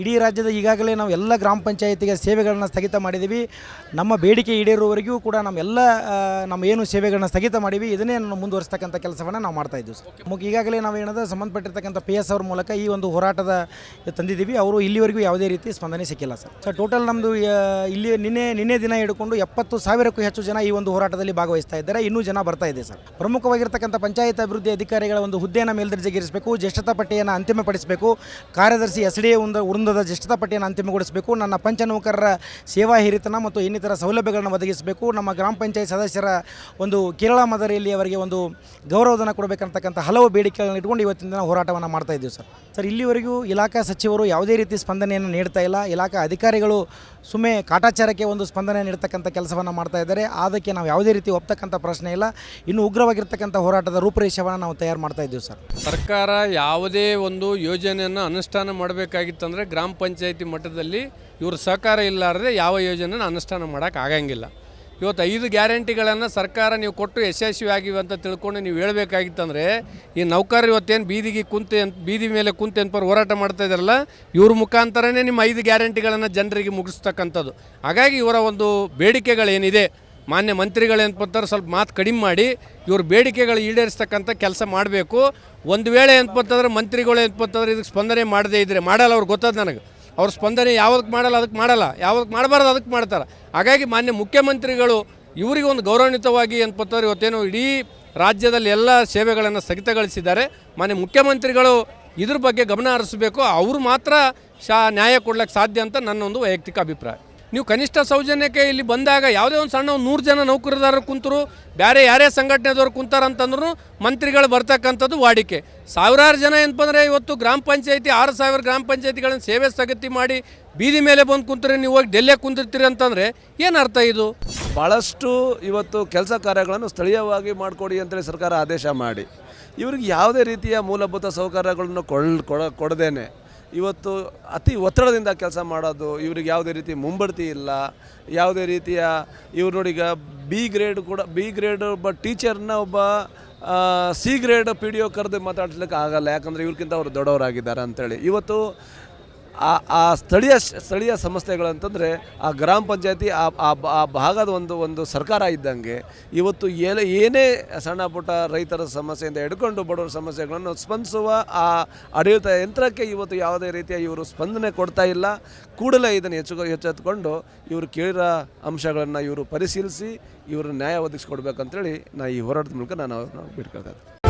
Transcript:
ಇಡೀ ರಾಜ್ಯದ ಈಗಾಗಲೇ ನಾವು ಎಲ್ಲ ಗ್ರಾಮ ಪಂಚಾಯತಿಗೆ ಸೇವೆಗಳನ್ನು ಸ್ಥಗಿತ ಮಾಡಿದ್ದೀವಿ. ನಮ್ಮ ಬೇಡಿಕೆ ಈಡೇರುವವರೆಗೂ ಕೂಡ ನಮ್ಮೆಲ್ಲ ಎಲ್ಲ ನಮ್ಮ ಏನು ಸೇವೆಗಳನ್ನ ಸ್ಥಗಿತ ಮಾಡಿವಿ ಇದನ್ನೇ ನಾವು ಮುಂದುವರಿಸ್ತಕ್ಕಂಥ ಕೆಲಸವನ್ನು ನಾವು ಮಾಡ್ತಾ ಇದ್ದೀವಿ ಸರ್. ನಮಗೆ ಈಗಾಗಲೇ ನಾವು ಏನದ, ಸಂಬಂಧಪಟ್ಟಿರ್ತಕ್ಕಂಥ ಪಿ ಎಸ್ ಅವ್ರ ಮೂಲಕ ಈ ಒಂದು ಹೋರಾಟದ ತಂದಿದ್ದೀವಿ. ಅವರು ಇಲ್ಲಿವರೆಗೂ ಯಾವುದೇ ರೀತಿ ಸ್ಪಂದನೆ ಸಿಕ್ಕಿಲ್ಲ ಸರ್. ಸರ್ ಟೋಟಲ್ ನಮ್ಮದು ಇಲ್ಲಿ ನಿನ್ನೆ ನಿನ್ನೆ ದಿನ ಹಿಡ್ಕೊಂಡು ಎಪ್ಪತ್ತು ಸಾವಿರಕ್ಕೂ ಹೆಚ್ಚು ಜನ ಈ ಒಂದು ಹೋರಾಟದಲ್ಲಿ ಭಾಗವಹಿಸ್ತಾ ಇದ್ದಾರೆ. ಇನ್ನೂ ಜನ ಬರ್ತಾ ಇದೆ ಸರ್. ಪ್ರಮುಖವಾಗಿರ್ತಕ್ಕಂಥ ಪಂಚಾಯತ್ ಅಭಿವೃದ್ಧಿ ಅಧಿಕಾರಿಗಳ ಒಂದು ಹುದ್ದೆಯನ್ನು ಮೇಲ್ದರ್ಜೆಗೇರಿಸಬೇಕು. ಜ್ಯೇಷ್ಠತಾ ಪಟ್ಟಿಯನ್ನು ಅಂತಿಮಪಡಿಸಬೇಕು. ಕಾರ್ಯದರ್ಶಿ ಎಸ್ ಡಿ ಎ ವೃಂದದ ಜ್ಯೇಷ್ಠತಾ ಪಟ್ಟಿಯನ್ನು ಅಂತಿಮಗೊಳಿಸಬೇಕು. ನನ್ನ ಪಂಚ ನೌಕರರ ಸೇವಾ ಹಿರಿತನ ಮತ್ತು ಇನ್ನಿತರ ಸೌಲಭ್ಯಗಳನ್ನು ಒದಗಿಸಬೇಕು. ನಮ್ಮ ಗ್ರಾಮ ಪಂಚಾಯತ್ ಸದಸ್ಯರ ಒಂದು ಕೇರಳ ಮಾದರಿಯಲ್ಲಿ ಅವರಿಗೆ ಒಂದು ಗೌರವಧನ ಕೊಡಬೇಕಂತಕ್ಕಂಥ ಹಲವು ಬೇಡಿಕೆಗಳನ್ನು ಇಟ್ಕೊಂಡು ಇವತ್ತಿನ ದಿನ ಹೋರಾಟವನ್ನು ಮಾಡ್ತಾ ಇದ್ದೀವಿ ಸರ್. ಸರ್, ಇಲ್ಲಿವರೆಗೂ ಇಲಾಖಾ ಸಚಿವರು ಯಾವುದೇ ರೀತಿ ಸ್ಪಂದನೆಯನ್ನು ನೀಡ್ತಾ ಇಲ್ಲ. ಇಲಾಖಾ ಅಧಿಕಾರಿಗಳು ಸುಮ್ಮನೆ ಕಾಟಾಚಾರಕ್ಕೆ ಒಂದು ಸ್ಪಂದನೆ ನೀಡ್ತಕ್ಕಂಥ ಕೆಲಸವನ್ನು ಮಾಡ್ತಾ ಇದ್ದಾರೆ. ಅದಕ್ಕೆ ನಾವು ಯಾವುದೇ ರೀತಿ ಒಪ್ತಕ್ಕಂಥ ಪ್ರಶ್ನೆ ಇಲ್ಲ. ಇನ್ನು ಉಗ್ರವಾಗಿರ್ತಕ್ಕಂಥ ಹೋರಾಟದ ರೂಪರೇಷವನ್ನು ನಾವು ತಯಾರು ಮಾಡ್ತಾ ಇದ್ದೀವಿ ಸರ್. ಸರ್ಕಾರ ಯಾವುದೇ ಒಂದು ಯೋಜನೆಯನ್ನು ಅನುಷ್ಠಾನ ಮಾಡಬೇಕಾಗಿತ್ತಂದರೆ ಗ್ರಾಮ ಪಂಚಾಯಿತಿ ಮಟ್ಟದಲ್ಲಿ ಇವ್ರ ಸಹಕಾರ ಇಲ್ಲಾರದೆ ಯಾವ ಯೋಜನೆನ ಅನುಷ್ಠಾನ ಮಾಡೋಕೆ ಆಗಂಗಿಲ್ಲ. ಇವತ್ತು ಐದು ಗ್ಯಾರಂಟಿಗಳನ್ನು ಸರ್ಕಾರ ನೀವು ಕೊಟ್ಟು ಯಶಸ್ವಿ ಆಗಿವೆ ಅಂತ ತಿಳ್ಕೊಂಡು ನೀವು ಹೇಳಬೇಕಾಗಿತ್ತಂದರೆ, ಈ ನೌಕರರು ಇವತ್ತೇನು ಬೀದಿಗೆ ಕುಂತೆ ಅಂತ, ಬೀದಿ ಮೇಲೆ ಕುಂತು ಅಂತ ಹೋರಾಟ ಮಾಡ್ತಾ ಇದ್ದಾರಲ್ಲ ಇವ್ರ ಮುಖಾಂತರನೇ ನಿಮ್ಮ ಐದು ಗ್ಯಾರಂಟಿಗಳನ್ನು ಜನರಿಗೆ ಮುಗಿಸ್ತಕ್ಕಂಥದ್ದು. ಹಾಗಾಗಿ ಇವರ ಒಂದು ಬೇಡಿಕೆಗಳೇನಿದೆ ಮಾನ್ಯ ಮಂತ್ರಿಗಳೇನು ಬರ್ತಾರೆ ಸ್ವಲ್ಪ ಮಾತು ಕಡಿಮೆ ಮಾಡಿ, ಇವ್ರ ಬೇಡಿಕೆಗಳು ಈಡೇರಿಸ್ತಕ್ಕಂಥ ಕೆಲಸ ಮಾಡಬೇಕು. ಒಂದು ವೇಳೆ ಏನ್ಪಂತಂದ್ರೆ ಮಂತ್ರಿಗಳು ಏನ್ಪಂತಂದ್ರೆ ಇದಕ್ಕೆ ಸ್ಪಂದನೆ ಮಾಡದೇ ಇದ್ರೆ ಮಾಡಲ್ಲ ಅವ್ರಿಗೆ ಗೊತ್ತದ ನನಗೆ. ಅವ್ರ ಸ್ಪಂದನೆ ಯಾವುದಕ್ಕೆ ಮಾಡಲ್ಲ, ಅದಕ್ಕೆ ಮಾಡಲ್ಲ. ಯಾವುದಕ್ಕೆ ಮಾಡಬಾರ್ದು ಅದಕ್ಕೆ ಮಾಡ್ತಾರೆ. ಹಾಗಾಗಿ ಮಾನ್ಯ ಮುಖ್ಯಮಂತ್ರಿಗಳು ಇವರಿಗೆ ಒಂದು ಗೌರವಾನ್ವಿತವಾಗಿ ಏನ್ಪಂತಂದ್ರೆ ಇವತ್ತೇನು ಇಡೀ ರಾಜ್ಯದಲ್ಲಿ ಎಲ್ಲ ಸೇವೆಗಳನ್ನು ಸ್ಥಗಿತಗೊಳಿಸಿದ್ದಾರೆ. ಮಾನ್ಯ ಮುಖ್ಯಮಂತ್ರಿಗಳು ಇದ್ರ ಬಗ್ಗೆ ಗಮನ ಹರಿಸಬೇಕು. ಅವರು ಮಾತ್ರ ಶಾ ನ್ಯಾಯ ಕೊಡ್ಲಿಕ್ಕೆ ಸಾಧ್ಯ ಅಂತ ನನ್ನೊಂದು ವೈಯಕ್ತಿಕ ಅಭಿಪ್ರಾಯ. ನೀವು ಕನಿಷ್ಠ ಸೌಜನ್ಯಕ್ಕೆ ಇಲ್ಲಿ ಬಂದಾಗ ಯಾವುದೇ ಒಂದು ಸಣ್ಣ ಒಂದು ನೂರು ಜನ ನೌಕರದಾರರು ಕುಂತರು, ಬೇರೆ ಯಾರೇ ಸಂಘಟನೆದವ್ರು ಕುಂತಾರಂತಂದ್ರೂ ಮಂತ್ರಿಗಳು ಬರ್ತಕ್ಕಂಥದ್ದು ವಾಡಿಕೆ. ಸಾವಿರಾರು ಜನ ಏನಪ್ಪ ಅಂದರೆ ಇವತ್ತು ಗ್ರಾಮ ಪಂಚಾಯತಿ, ಆರು ಸಾವಿರ ಗ್ರಾಮ ಪಂಚಾಯಿತಿಗಳನ್ನು ಸೇವೆ ಸ್ಥಗತಿ ಮಾಡಿ ಬೀದಿ ಮೇಲೆ ಬಂದು ಕುಂತರೆ ನೀವು ಹೋಗಿ ಡೆಲ್ಲೆ ಕುಂತಿರ್ತೀರಿ ಅಂತಂದರೆ ಏನು ಅರ್ಥ ಇದು? ಭಾಳಷ್ಟು ಇವತ್ತು ಕೆಲಸ ಕಾರ್ಯಗಳನ್ನು ಸ್ಥಳೀಯವಾಗಿ ಮಾಡಿಕೊಡಿ ಅಂತೇಳಿ ಸರ್ಕಾರ ಆದೇಶ ಮಾಡಿ. ಇವ್ರಿಗೆ ಯಾವುದೇ ರೀತಿಯ ಮೂಲಭೂತ ಸೌಕರ್ಯಗಳನ್ನು ಕೊಡ ಕೊಡದೇನೆ. ಇವತ್ತು ಅತಿ ಒತ್ತಡದಿಂದ ಕೆಲಸ ಮಾಡೋದು, ಇವ್ರಿಗೆ ಯಾವುದೇ ರೀತಿ ಮುಂಬಡ್ತಿ ಇಲ್ಲ. ಯಾವುದೇ ರೀತಿಯ, ಇವ್ರು ನೋಡಿ ಈಗ ಬಿ ಗ್ರೇಡ್ ಕೂಡ ಬಿ ಗ್ರೇಡ್ ಒಬ್ಬ ಟೀಚರ್ನ ಒಬ್ಬ C grade P D O ಕರೆದು ಮಾತಾಡ್ಲಿಕ್ಕೆ ಆಗಲ್ಲ. ಯಾಕಂದರೆ ಇವ್ರಿಗಿಂತ ಅವರು ದೊಡ್ಡವರಾಗಿದ್ದಾರೆ ಅಂತೇಳಿ. ಇವತ್ತು ಆ ಆ ಸ್ಥಳೀಯ ಸ್ಥಳೀಯ ಸಂಸ್ಥೆಗಳಂತಂದರೆ ಆ ಗ್ರಾಮ ಪಂಚಾಯತಿ ಆ ಆ ಭಾಗದ ಒಂದು ಒಂದು ಸರ್ಕಾರ ಇದ್ದಂಗೆ ಇವತ್ತು ಏನೇ ಏನೇ ಸಣ್ಣ ಪುಟ್ಟ ರೈತರ ಸಮಸ್ಯೆಯಿಂದ ಹಿಡ್ಕೊಂಡು ಬಡವರ ಸಮಸ್ಯೆಗಳನ್ನು ಸ್ಪಂದಿಸುವ, ಆ ಆಡಳಿತ ಯಂತ್ರಕ್ಕೆ ಇವತ್ತು ಯಾವುದೇ ರೀತಿಯ ಇವರು ಸ್ಪಂದನೆ ಕೊಡ್ತಾ ಇಲ್ಲ. ಕೂಡಲೇ ಇದನ್ನು ಹೆಚ್ಚು, ಎಚ್ಚೆತ್ತುಕೊಂಡು ಇವರು ಕೇಳಿರೋ ಅಂಶಗಳನ್ನು ಇವರು ಪರಿಶೀಲಿಸಿ ಇವರು ನ್ಯಾಯ ಒದಗಿಸ್ಕೊಡ್ಬೇಕಂತೇಳಿ ನಾ ಈ ಹೋರಾಟದ ಮೂಲಕ ನಾನು ಅವ್ರನ್ನ ಬಿಟ್ಕೊಳ್ತಾ